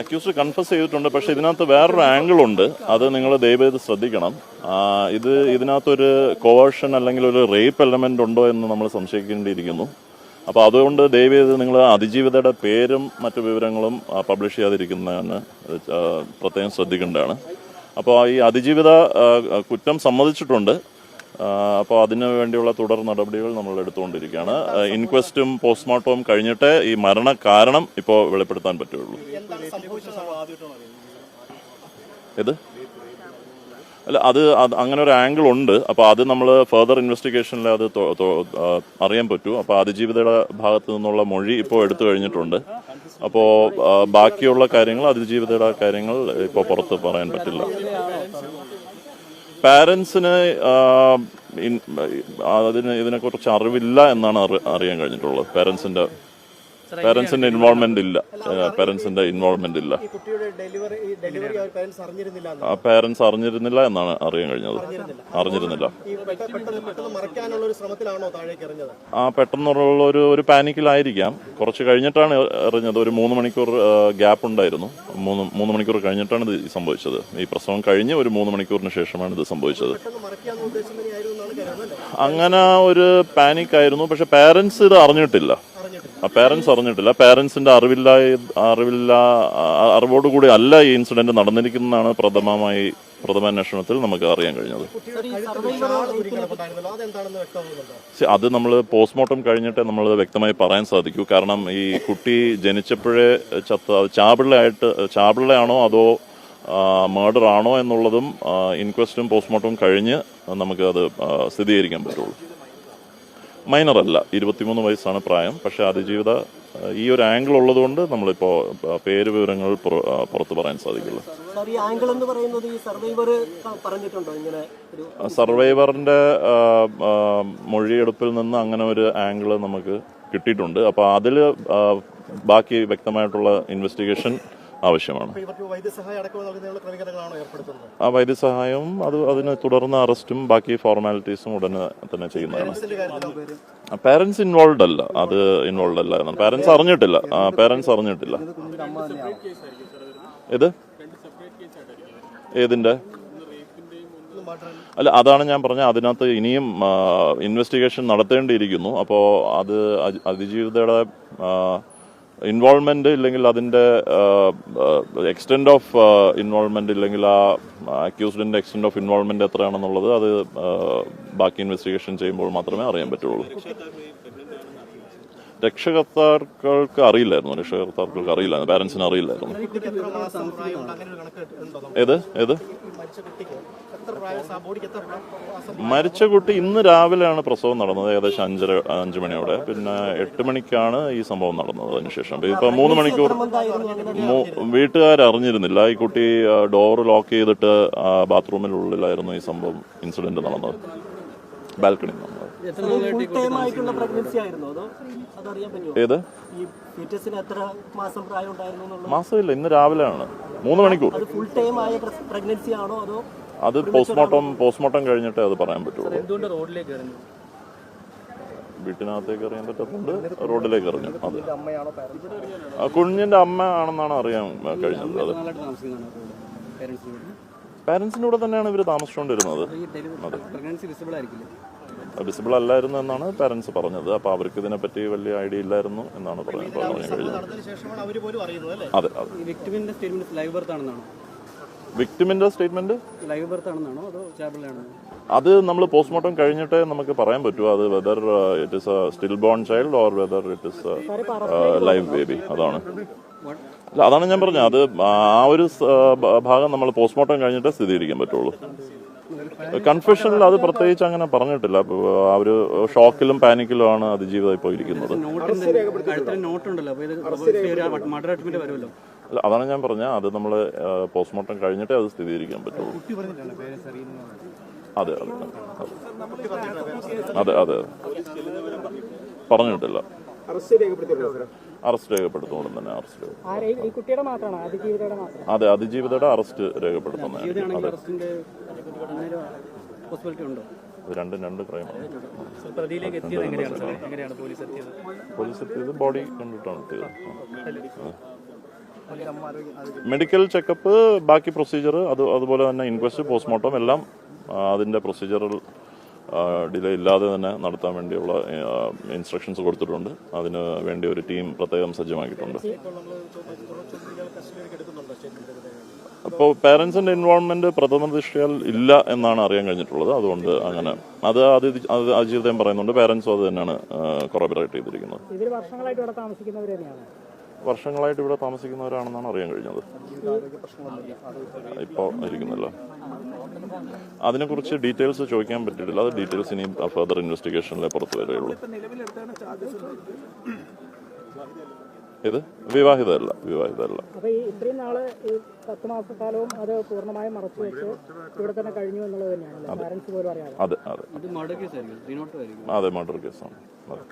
Accused confess ചെയ്തിട്ടുണ്ട് പക്ഷെ ഇതിനകത്ത് വേറൊരു ആംഗിൾ ഉണ്ട്. അത് നിങ്ങൾ ദയവേത് ശ്രദ്ധിക്കണം. ഇത് ഇതിനകത്തൊരു കോവേഷൻ അല്ലെങ്കിൽ ഒരു റേപ്പ് എലമെന്റ് ഉണ്ടോ എന്ന് നമ്മൾ സംശയിക്കേണ്ടിയിരിക്കുന്നു. അപ്പോൾ അതുകൊണ്ട് ദയവേത് നിങ്ങൾ അതിജീവിതയുടെ പേരും മറ്റു വിവരങ്ങളും പബ്ലിഷ് ചെയ്യാതിരിക്കുന്നതാണ് പ്രത്യേകം ശ്രദ്ധിക്കേണ്ടതാണ്. അപ്പോൾ ഈ അതിജീവിത കുറ്റം സമ്മതിച്ചിട്ടുണ്ട്. അപ്പോൾ അതിനു വേണ്ടിയുള്ള തുടർ നടപടികൾ നമ്മൾ എടുത്തുകൊണ്ടിരിക്കുകയാണ്. ഇൻക്വസ്റ്റും പോസ്റ്റ്മോർട്ടവും കഴിഞ്ഞിട്ട് ഈ മരണ കാരണം ഇപ്പോൾ വെളിപ്പെടുത്താൻ പറ്റുള്ളൂ ഇത് അല്ല അത് അങ്ങനെ ഒരു ആംഗിൾ ഉണ്ട്. അപ്പോൾ അത് നമ്മൾ ഫർദർ ഇൻവെസ്റ്റിഗേഷനിൽ അത് അറിയാൻ പറ്റൂ. അപ്പോൾ അതിജീവിതയുടെ ഭാഗത്തു നിന്നുള്ള മൊഴി ഇപ്പോൾ എടുത്തു കഴിഞ്ഞിട്ടുണ്ട്. അപ്പോൾ ബാക്കിയുള്ള കാര്യങ്ങൾ അതിജീവിതയുടെ കാര്യങ്ങൾ ഇപ്പോൾ പുറത്ത് പറയാൻ പറ്റില്ല. പാരൻസിന് അതിന് ഇതിനെക്കുറിച്ച് അറിവില്ല എന്നാണ് അറിയാൻ കഴിഞ്ഞിട്ടുള്ളത്. പാരൻസിന്റെ പാരൻസിന്റെ ഇൻവോൾവ്മെന്റ് ഇല്ല. പേരൻസിന്റെ ഇൻവോൾവ്മെന്റ് ഇല്ല. ആ കുട്ടിയുടെ ഡെലിവറി ഡെലിവറി അവർ പേരൻസ് അറിഞ്ഞിരുന്നില്ല എന്നാണ്. അറിയാൻ കഴിഞ്ഞത്. അറിഞ്ഞിരുന്നില്ല. ഈ പെട്ടെന്ന് പെട്ടെന്ന് മറയ്ക്കാനുള്ള ഒരു ശ്രമത്തിലാണോ താഴേക്ക് എറിഞ്ഞത്? ആ പെട്ടെന്നുള്ള ഒരു ഒരു പാനിക്കിലായിരിക്കാം. കുറച്ച് കഴിഞ്ഞിട്ടാണ് എറിഞ്ഞത്. ഒരു മൂന്ന് മണിക്കൂർ ഗ്യാപ്പ് ഉണ്ടായിരുന്നു. മൂന്ന് മൂന്ന് മണിക്കൂർ കഴിഞ്ഞിട്ടാണ് ഇത് സംഭവിച്ചത്. ഈ പ്രസവം കഴിഞ്ഞ് ഒരു മൂന്ന് മണിക്കൂറിന് ശേഷമാണ് ഇത് സംഭവിച്ചത്. പെട്ടെന്ന് മറയ്ക്കാന്ന് ഉദ്ദേശം തന്നെയായിരുന്നു എന്നാണ് കരുതുന്നത് അല്ലേ? അങ്ങനെ ഒരു പാനിക് ആയിരുന്നു. പക്ഷെ പേരൻസ് ഇത് അറിഞ്ഞിട്ടില്ല. പാരൻസ് അറിഞ്ഞിട്ടില്ല. പേരൻസിന്റെ അറിവില്ല അറിവില്ല അറിവോടുകൂടി അല്ല ഈ ഇൻസിഡന്റ് നടന്നിരിക്കുന്നതാണ് പ്രഥമമായി പ്രഥമ അന്വേഷണത്തിൽ നമുക്ക് അറിയാൻ കഴിഞ്ഞത്. അത് നമ്മൾ പോസ്റ്റ്മോർട്ടം കഴിഞ്ഞിട്ടേ നമ്മൾ വ്യക്തമായി പറയാൻ സാധിക്കൂ. കാരണം ഈ കുട്ടി ജനിച്ചപ്പോഴേ ചത്ത ചാപിള്ളയായിട്ട് ചാപിള്ളയാണോ അതോ മേർഡർ ആണോ എന്നുള്ളതും ഇൻക്വസ്റ്റും പോസ്റ്റ്മോർട്ടവും കഴിഞ്ഞ് നമുക്ക് അത് ആ, സ്ഥിരീകരിക്കാൻ പറ്റുള്ളൂ. മൈനർ അല്ല. ഇരുപത്തിമൂന്ന് വയസ്സാണ് പ്രായം. പക്ഷേ അതിജീവിത ഈ ഒരു ആംഗിൾ ഉള്ളതുകൊണ്ട് നമ്മളിപ്പോൾ പേര് വിവരങ്ങൾ പുറത്തു പറയാൻ സാധിക്കില്ല. സർവൈവറിന്റെ മൊഴിയെടുപ്പിൽ നിന്ന് അങ്ങനെ ഒരു ആംഗിൾ നമുക്ക് കിട്ടിയിട്ടുണ്ട്. അപ്പോൾ അതിൽ ബാക്കി വ്യക്തമായിട്ടുള്ള ഇൻവെസ്റ്റിഗേഷൻ ആവശ്യമാണ്. ആ വൈദ്യസഹായവും അത് അതിന് തുടർന്ന് അറസ്റ്റും ബാക്കി ഫോർമാലിറ്റീസും ഉടനെ തന്നെ ചെയ്യുന്നതാണ്. പാരന്റ്സ് ഇൻവോൾവ് അല്ല. അത് ഇൻവോൾവ് അല്ല പാരന്റ്സ് അറിഞ്ഞിട്ടില്ല. പാരന്റ്സ് അറിഞ്ഞിട്ടില്ല. ഇത് ഏതിന്റെ? അല്ല അതാണ് ഞാൻ പറഞ്ഞത്. അതിനകത്ത് ഇനിയും ഇൻവെസ്റ്റിഗേഷൻ നടത്തേണ്ടിയിരിക്കുന്നു. അപ്പോൾ അത് അതി- അതിജീവിതയുടെ ഇൻവോൾവ്മെന്റ് ഇല്ലെങ്കിൽ അതിന്റെ എക്സ്റ്റെൻഡ് ഓഫ് ഇൻവോൾവ്മെന്റ് ഇല്ലെങ്കിൽ ആ അക്യൂസ്ഡിന്റെ എക്സ്റ്റെൻഡ് ഓഫ് ഇൻവോൾവ്മെന്റ് എത്രയാണെന്നുള്ളത് അത് ബാക്കി ഇൻവെസ്റ്റിഗേഷൻ ചെയ്യുമ്പോൾ മാത്രമേ അറിയാൻ പറ്റുള്ളൂ. രക്ഷകർത്താക്കൾക്ക് അറിയില്ലായിരുന്നു. രക്ഷകർത്താക്കൾക്ക് അറിയില്ലായിരുന്നു. പാരൻസിന് അറിയില്ലായിരുന്നു? ഏത്? ഏത്? മരിച്ച കുട്ടി ഇന്ന് രാവിലെയാണ് പ്രസവം നടന്നത്. ഏകദേശം അഞ്ചര അഞ്ചു മണിയോടെ. പിന്നെ എട്ട് മണിക്കാണ് ഈ സംഭവം നടന്നത് അതിനുശേഷം. ഇപ്പൊ മൂന്ന് മണിക്കൂർ മൂ- വീട്ടുകാർ അറിഞ്ഞിരുന്നില്ല ഈ കുട്ടി ഡോർ ലോക്ക് ചെയ്തിട്ട് ബാത്റൂമിനുള്ളിലായിരുന്നു ഈ സംഭവം ഇൻസിഡന്റ് നടന്നത്. ബാൽക്കണി ഏത്? മാസമില്ല. ഇന്ന് രാവിലെയാണ്. മൂന്ന് മണിക്കൂർ. അത് ഫുൾ ടൈം ആയ പ്രഗ്നൻസി ആണോ അതോ അത് പോസ്റ്റ്മോർട്ടം പോസ്റ്റ്മോർട്ടം കഴിഞ്ഞിട്ടേ അത് പറയാൻ പറ്റുള്ളൂ. എന്തുകൊണ്ട് റോഡിലേക്ക് എറിഞ്ഞു? വീട്ടിനകത്തേക്ക് അറിയാൻ പറ്റാത്തതുകൊണ്ട് റോഡിലേക്ക് എറിഞ്ഞു. അതെ. ആ കുഞ്ഞിന്റെ അമ്മ ആണെന്നാണ് അറിയാൻ കഴിഞ്ഞത്. അത്. പാരന്റ്സിന്റെ കൂടെ തന്നെയാണ് ഇവർ താമസിച്ചുകൊണ്ടിരുന്നത്. അതെ. വിസിബിൾ ആയിരിക്കില്ല? വിസിബിൾ അല്ലായിരുന്നു എന്നാണ് പാരന്റ്സ് പറഞ്ഞത്. അപ്പൊ അവർക്ക് ഇതിനെപ്പറ്റി വലിയ ഐഡിയ ഇല്ലായിരുന്നു എന്നാണ് പറഞ്ഞത്. പറഞ്ഞു കഴിഞ്ഞത് ശേഷമാണ് അവർ പോലും അറിയുന്നത് അല്ലേ? അതെ അതെ. വിക്ടിമിന്റെ സ്റ്റേറ്റ്മെന്റ് ലൈവ് ബർത്ത് ആണെന്നാണോ? അതോ ചാബിളാണോ അത് നമ്മൾ പോസ്റ്റ്മോർട്ടം കഴിഞ്ഞിട്ടേ നമുക്ക് പറയാൻ പറ്റൂ. അത് whether it is a stillborn child or whether it is live baby അതാണ്. അല്ല അതാണ് ഞാൻ പറഞ്ഞത്. അത് ആ ഒരു ഭാഗം നമ്മൾ പോസ്റ്റ്മോർട്ടം കഴിഞ്ഞിട്ട് സ്ഥിരീകരിക്കാൻ പറ്റുള്ളൂ. കൺഫ്യൂഷനിൽ അത് പ്രത്യേകിച്ച് അങ്ങനെ പറഞ്ഞിട്ടില്ല. ആ ഒരു ഷോക്കിലും പാനിക്കിലും ആണ് അതിജീവിതം ഇപ്പോൾ ഇരിക്കുന്നത് അല്ല അതാണ് ഞാൻ പറഞ്ഞത് അത് നമ്മൾ പോസ്റ്റ്മോർട്ടം കഴിഞ്ഞിട്ടേ അത് സ്ഥിരീകരിക്കാൻ പറ്റുള്ളൂ. അതെ അതെ അതെ. അതെ അതെ പറഞ്ഞിട്ടില്ല. അറസ്റ്റ് രേഖപ്പെടുത്തും ഉടൻ തന്നെ അറസ്റ്റ് ഈ കുട്ടിയുടെ മാത്രമാണോ? അതിജീവിതയുടെ മാത്രം അതെ അതിജീവിതയുടെ അറസ്റ്റ് രേഖപ്പെടുത്തുന്ന അതെ. രണ്ടും രണ്ട് ക്രൈമാണ്. പോലീസ് എത്തിയത്? ബോഡി കണ്ടിട്ടാണ് എത്തിയത്. മെഡിക്കൽ ചെക്കപ്പ് ബാക്കി പ്രൊസീജിയർ അത് അതുപോലെ തന്നെ ഇൻക്വസ്റ്റ് പോസ്റ്റ്മോർട്ടം എല്ലാം അതിന്റെ അതിന്റെ പ്രൊസീജിയറൽ ഡിലേ ഇല്ലാതെ തന്നെ നടത്താൻ വേണ്ടിയുള്ള ഇൻസ്ട്രക്ഷൻസ് കൊടുത്തിട്ടുണ്ട്. അതിന് വേണ്ടി ഒരു ടീം പ്രത്യേകം സജ്ജമാക്കിയിട്ടുണ്ട്. അപ്പോൾ പേരൻസിന്റെ ഇൻവോൾവ്മെന്റ് പ്രഥമ ദൃഷ്ടിയാൽ ഇല്ല എന്നാണ് അറിയാൻ കഴിഞ്ഞിട്ടുള്ളത്. അതുകൊണ്ട് അങ്ങനെ അത് അത് അത് അജീവിതം പറയുന്നുണ്ട്. പേരൻസും അത് തന്നെയാണ് കൊറോബറേറ്റ് ചെയ്തിരിക്കുന്നത്. വർഷങ്ങളായിട്ട് ഇവിടെ താമസിക്കുന്നവരാണെന്നാണ് അറിയാൻ കഴിഞ്ഞത്. ഇപ്പോൾ ഇരിക്കുന്നല്ലോ അതിനെക്കുറിച്ച് ഡീറ്റെയിൽസ് ചോദിക്കാൻ പറ്റിയിട്ടില്ല. അത് ഡീറ്റെയിൽസ് ഇനി ഫർദർ ഇൻവെസ്റ്റിഗേഷനിലെ പുറത്ത് വരികയുള്ളൂ ഇത് വിവാഹിതല്ല വിവാഹിതല്ല അപ്പൊ ഈ ഇത്രയും നാൾ ഈ പത്ത് മാസക്കാലവും അത് അതെ. അതെ ഇത് മർഡർ കേസാണ്. അതെ.